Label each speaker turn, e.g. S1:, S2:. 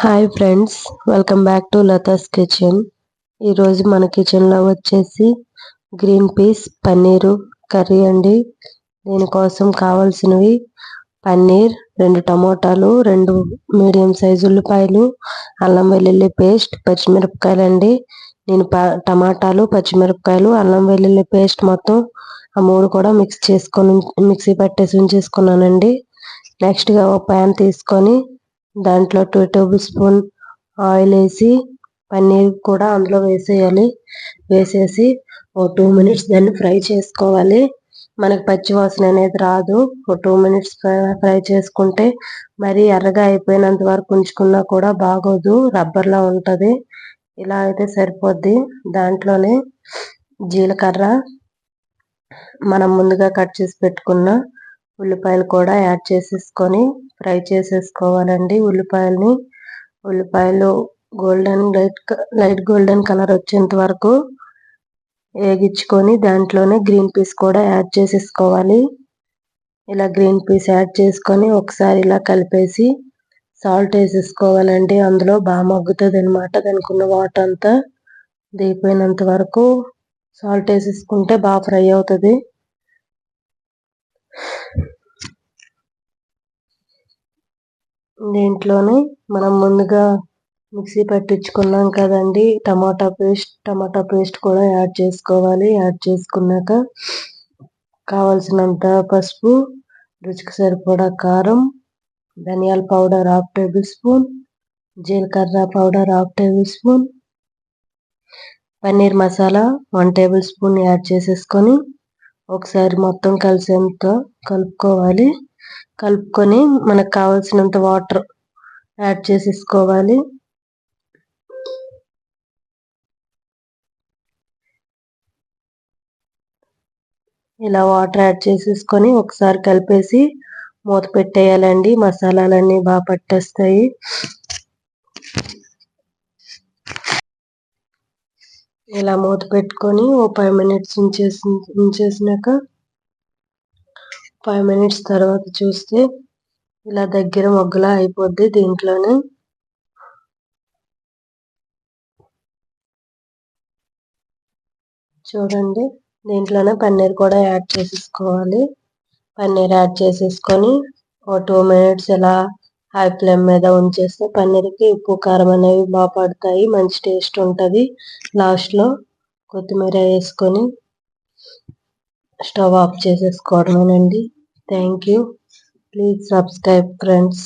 S1: Hi friends welcome back to Lata's kitchen ఈరోజు మన కిచెన్లో వచ్చేసి గ్రీన్ పీస్ పన్నీరు కర్రీ అండి. దీనికోసం కావాల్సినవి పన్నీర్ రెండు టమోటాలు రెండు మీడియం సైజు ఉల్లిపాయలు అల్లం వెల్లుల్లి పేస్ట్ పచ్చిమిరపకాయలు అండి. నేను టమాటాలు పచ్చిమిరపకాయలు అల్లం వెల్లుల్లి పేస్ట్ మొత్తం ఆ మూడు కూడా మిక్స్ చేసుకొని మిక్సీ పట్టేసి ఉంచేసుకున్నానండి. నెక్స్ట్గా ఒక ప్యాన్ తీసుకొని దాంట్లో టూ టేబుల్ స్పూన్ ఆయిల్ వేసి పన్నీర్ కూడా అందులో వేసేయాలి. వేసేసి ఓ టూ మినిట్స్ దాన్ని ఫ్రై చేసుకోవాలి. మనకి పచ్చి వాసన అనేది రాదు. ఒక టూ మినిట్స్ ఫ్రై చేసుకుంటే మరి ఎర్రగా అయిపోయినంత వరకు ఉంచుకున్నా కూడా బాగోదు. రబ్బర్లా ఉంటుంది. ఇలా అయితే సరిపోద్ది. దాంట్లోనే జీలకర్ర మనం ముందుగా కట్ చేసి పెట్టుకున్న ఉల్లిపాయలు కూడా యాడ్ చేసేసుకొని ఫ్రై చేసేసుకోవాలండి. ఉల్లిపాయల్ని ఉల్లిపాయలు golden light light golden colour వచ్చేంత వరకు వేగించుకొని దాంట్లోనే గ్రీన్ పీస్ కూడా యాడ్ చేసేసుకోవాలి. ఇలా గ్రీన్ పీస్ యాడ్ చేసుకొని ఒకసారి ఇలా కలిపేసి సాల్ట్ వేసేసుకోవాలండి. అందులో బాగా మగ్గుతుంది అనమాట దానికి ఉన్న వాటర్ అంతా దిగిపోయినంత వరకు సాల్ట్ వేసేసుకుంటే బాగా ఫ్రై అవుతుంది. దీంట్లోనే మనం ముందుగా మిక్సీ పట్టించుకున్నాం కదండి. టమాటా పేస్ట్ టమాటా పేస్ట్ కూడా యాడ్ చేసుకోవాలి. యాడ్ చేసుకున్నాక కావలసినంత పసుపు రుచికి సరిపడా కారం ధనియాల పౌడర్ హాఫ్ టేబుల్ స్పూన్ జీలకర్ర powder half tablespoon paneer masala one tablespoon add చేసేసుకొని ఒకసారి మొత్తం కలిసేంత కలుపుకోవాలి. కలుపుకొని మనకు కావాల్సినంత వాటర్ యాడ్ చేసేసుకోవాలి. ఇలా వాటర్ యాడ్ చేసేసుకొని ఒకసారి కలిపేసి మూత పెట్టేయాలండి. మసాలాలన్నీ బాగా పట్టేస్తాయి. ఇలా మూత పెట్టుకొని ఓ ఫైవ్ మినిట్స్ ఉంచేసి ఉంచేసినాక ఫైవ్ మినిట్స్ తర్వాత చూస్తే ఇలా దగ్గర మొగ్గలా అయిపోద్ది దీంట్లోనే. చూడండి దీంట్లోనే పన్నీర్ కూడా యాడ్ చేసేసుకోవాలి. పన్నీర్ యాడ్ చేసేసుకొని ఓ టూ మినిట్స్ ఇలా హై ఫ్లేమ్ మీద ఉంచేస్తే పన్నీర్కి ఉప్పు కారం అనేవి బాగా పడతాయి. మంచి టేస్ట్ ఉంటుంది. లాస్ట్లో కొత్తిమీర వేసుకొని stove off చేసేసుకోవడమేనండి. Thank you please subscribe friends